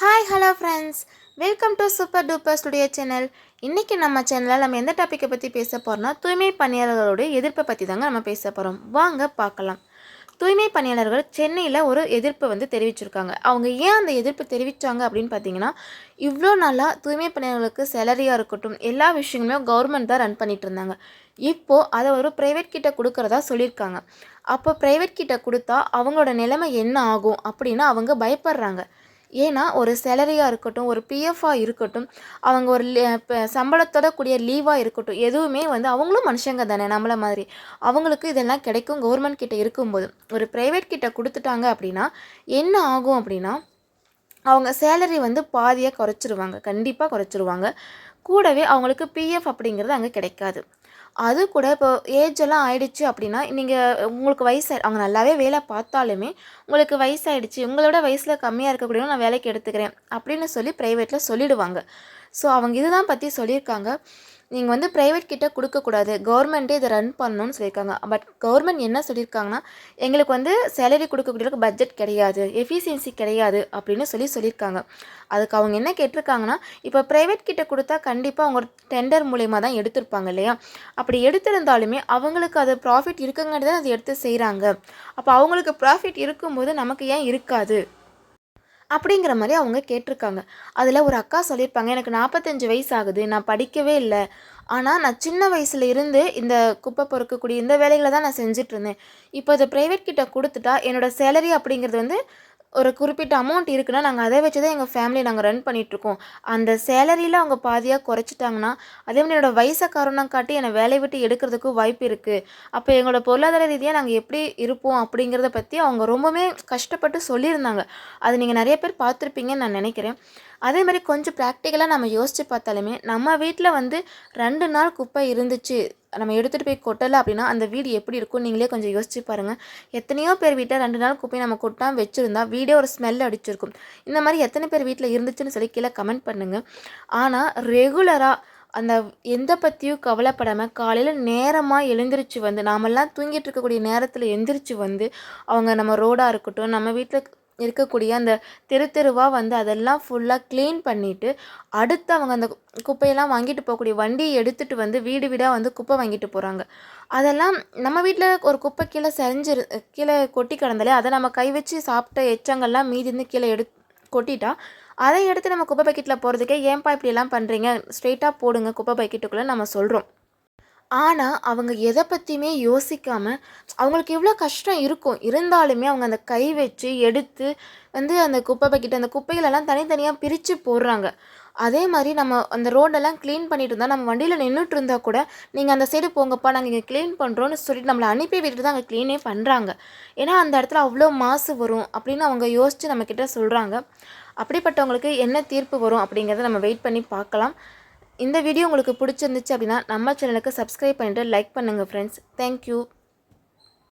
Hi hello friends welcome to super duper studio channel இன்றைக்கி நம்ம சேனலில் நம்ம எந்த டாப்பிக்கை பற்றி பேச போகிறோம்னா தூய்மை பணியாளர்களுடைய எதிர்ப்பை பற்றி தாங்க நம்ம பேச போகிறோம் வாங்க பார்க்கலாம். தூய்மை பணியாளர்கள் சென்னையில் ஒரு எதிர்ப்பை வந்து தெரிவிச்சிருக்காங்க. அவங்க ஏன் அந்த எதிர்ப்பு தெரிவித்தாங்க அப்படின்னு பார்த்தீங்கன்னா இவ்வளோ நாளாக தூய்மை பணியாளர்களுக்கு சேலரியாக இருக்கட்டும் எல்லா விஷயங்களுமே கவர்மெண்ட் தான் ரன் பண்ணிட்டு இருந்தாங்க. இப்போது அதை ஒரு ப்ரைவேட் கிட்ட கொடுக்குறதா சொல்லியிருக்காங்க. அப்போ ப்ரைவேட் கிட்ட கொடுத்தா அவங்களோட நிலைமை என்ன ஆகும் அப்படின்னு அவங்க பயப்படுறாங்க. ஏன்னா ஒரு சேலரியாக இருக்கட்டும் ஒரு பிஎஃபாக இருக்கட்டும் அவங்க ஒரு சம்பளத்தோட கூடிய லீவாக இருக்கட்டும் எதுவுமே வந்து அவங்களும் மனுஷங்க தானே நம்மளை மாதிரி. அவங்களுக்கு இதெல்லாம் கிடைக்கும் கவர்மெண்ட் கிட்ட இருக்கும்போது. ஒரு ப்ரைவேட் கிட்ட கொடுத்துட்டாங்க அப்படின்னா என்ன ஆகும் அப்படின்னா அவங்க சேலரி வந்து பாதியாக குறைச்சிருவாங்க கண்டிப்பாக குறைச்சிருவாங்க. கூடவே அவங்களுக்கு பிஎஃப் அப்படிங்கிறது அங்கே கிடைக்காது. அது கூட இப்போ ஏஜ் எல்லாம் ஆயிடுச்சு அப்படின்னா நீங்கள் உங்களுக்கு வயசு அவங்க நல்லாவே வேலை பார்த்தாலுமே உங்களுக்கு வயசாயிடுச்சு உங்களோட வயசில் கம்மியாக இருக்கக்கூடிய நான் வேலைக்கு எடுத்துக்கிறேன் அப்படின்னு சொல்லி ப்ரைவேட்டில் சொல்லிடுவாங்க. ஸோ அவங்க இதுதான் பற்றி சொல்லியிருக்காங்க. நீங்கள் வந்து ப்ரைவேட் கிட்டே கொடுக்கக்கூடாது. கவர்மெண்ட்டே இதை ரன் பண்ணணும்னு சொல்லியிருக்காங்க. பட் கவர்மெண்ட் என்ன சொல்லியிருக்காங்கன்னா எங்களுக்கு வந்து சேலரி கொடுக்கக்கூடிய பட்ஜெட் கிடையாது எஃபிஷியன்சி கிடையாது அப்படின்னு சொல்லி சொல்லியிருக்காங்க. அதுக்கு அவங்க என்ன கேட்டிருக்காங்கன்னா இப்போ ப்ரைவேட் கிட்டே கொடுத்தா கண்டிப்பாக அவங்க டெண்டர் மூலயமா தான் எடுத்திருப்பாங்க இல்லையா? அப்படி எடுத்திருந்தாலுமே அவங்களுக்கு அது ப்ராஃபிட் இருக்குங்கிறது அதை எடுத்து செய்கிறாங்க அப்போ அவங்களுக்கு ப்ராஃபிட் இருக்கும்போது நமக்கு ஏன் இருக்காது? அப்படிங்கிற மாதிரி அவங்க கேட்டிருக்காங்க. அதில் ஒரு அக்கா சொல்லியிருப்பாங்க எனக்கு நாற்பத்தஞ்சு வயசு ஆகுது நான் படிக்கவே இல்லை. ஆனால் நான் சின்ன வயசுல இருந்து இந்த குப்பை பொறுக்கக்கூடிய இந்த வேலைகளை தான் நான் செஞ்சுட்டு இருந்தேன். இப்போ இதை ப்ரைவேட் கிட்ட கொடுத்துட்டா என்னோட சேலரி அப்படிங்கிறது வந்து ஒரு குறிப்பிட்ட அமௌண்ட் இருக்குன்னா நாங்கள் அதை வச்சு தான் எங்கள் ஃபேமிலியை நாங்கள் ரன் பண்ணிகிட்ருக்கோம் அந்த சேலரியில் அவங்க பாதியாக குறைச்சிட்டாங்கன்னா அதே மாதிரி என்னோடய வயசை காரணம் காட்டி என்னை வேலையை விட்டு எடுக்கிறதுக்கும் வாய்ப்பு இருக்குது அப்போ எங்களோட பொருளாதார ரீதியாக நாங்கள் எப்படி இருப்போம் அப்படிங்கிறத பற்றி அவங்க ரொம்பவுமே கஷ்டப்பட்டு சொல்லியிருந்தாங்க. அது நீங்கள் நிறைய பேர் பார்த்துருப்பீங்கன்னு நான் நினைக்கிறேன். அதே மாதிரி கொஞ்சம் ப்ராக்டிக்கலாக நம்ம யோசித்து பார்த்தாலுமே நம்ம வீட்டில் வந்து ரெண்டு நாள் குப்பை இருந்துச்சு. நம்ம எடுத்துகிட்டு போய் கொட்டலை அப்படின்னா அந்த வீடு எப்படி இருக்கும் நீங்களே கொஞ்சம் யோசிச்சு பாருங்கள் எத்தனையோ பேர் வீட்டில் ரெண்டு நாள் குப்பையை நம்ம கொட்டாமல் வச்சுருந்தா வீடே ஒரு ஸ்மெல் அடிச்சிருக்கும். இந்த மாதிரி எத்தனை பேர் வீட்டில் இருந்துச்சுன்னு சொல்லி கீழே கமெண்ட் பண்ணுங்கள் ஆனால் ரெகுலராக அந்த எந்த பற்றியும் கவலைப்படாமல் காலையில் நேரமாக எழுந்திரிச்சு வந்து நாமெல்லாம் தூங்கிட்டு இருக்கக்கூடிய நேரத்தில் எந்திரிச்சு வந்து அவங்க நம்ம ரோடாக இருக்கட்டும் நம்ம வீட்டில் இருக்கக்கூடிய அந்த தெரு தெருவாக வந்து அதெல்லாம் ஃபுல்லாக க்ளீன் பண்ணிவிட்டு அடுத்து அவங்க அந்த குப்பையெல்லாம் வாங்கிட்டு போகக்கூடிய வண்டியை எடுத்துகிட்டு வந்து வீடு வீடாக வந்து குப்பை வாங்கிட்டு போகிறாங்க அதெல்லாம் நம்ம வீட்டில் ஒரு குப்பை கீழே சரிஞ்சிரு கீழே கொட்டி கிடந்தாலே அதை நம்ம கை வச்சு சாப்பிட்ட எச்சங்கள்லாம் மீதிருந்து கீழே எடு கொட்டிட்டா அதை எடுத்து நம்ம குப்பை பக்கெட்டில் போகிறதுக்கே ஏன்பா இப்படியெல்லாம் பண்ணுறீங்க ஸ்ட்ரெயிட்டாக போடுங்க குப்பை பக்கெட்டுக்குள்ளே நம்ம சொல்கிறோம் ஆனால் அவங்க எதை பற்றியுமே யோசிக்காமல் அவங்களுக்கு எவ்வளோ கஷ்டம் இருக்கும். இருந்தாலுமே அவங்க அந்த கை வச்சு எடுத்து வந்து அந்த குப்பை பக்கெட் அந்த குப்பைகளெல்லாம் தனித்தனியாக பிரித்து போடுறாங்க. அதே மாதிரி நம்ம அந்த ரோடெல்லாம் க்ளீன் பண்ணிட்டு இருந்தால் நம்ம வண்டியில் நின்றுட்டு இருந்தால் கூட நீங்கள் அந்த சைடு போங்கப்பா நாங்கள் இங்கே க்ளீன் பண்ணுறோன்னு சொல்லிட்டு நம்மளை அனுப்பி விட்டுட்டு தான் அங்கே க்ளீனே பண்ணுறாங்க ஏன்னா அந்த இடத்துல அவ்வளோ மாசு வரும் அப்படின்னு அவங்க யோசித்து நம்மக்கிட்ட சொல்கிறாங்க அப்படிப்பட்டவங்களுக்கு என்ன தீர்ப்பு வரும் அப்படிங்கிறத நம்ம வெயிட் பண்ணி பார்க்கலாம். இந்த வீடியோ உங்களுக்கு பிடிச்சிருந்துச்சு அப்படின்னா நம்ம சேனலுக்கு சப்ஸ்கிரைப் பண்ணிட்டு லைக் பண்ணுங்கள் ஃப்ரெண்ட்ஸ் தேங்க்யூ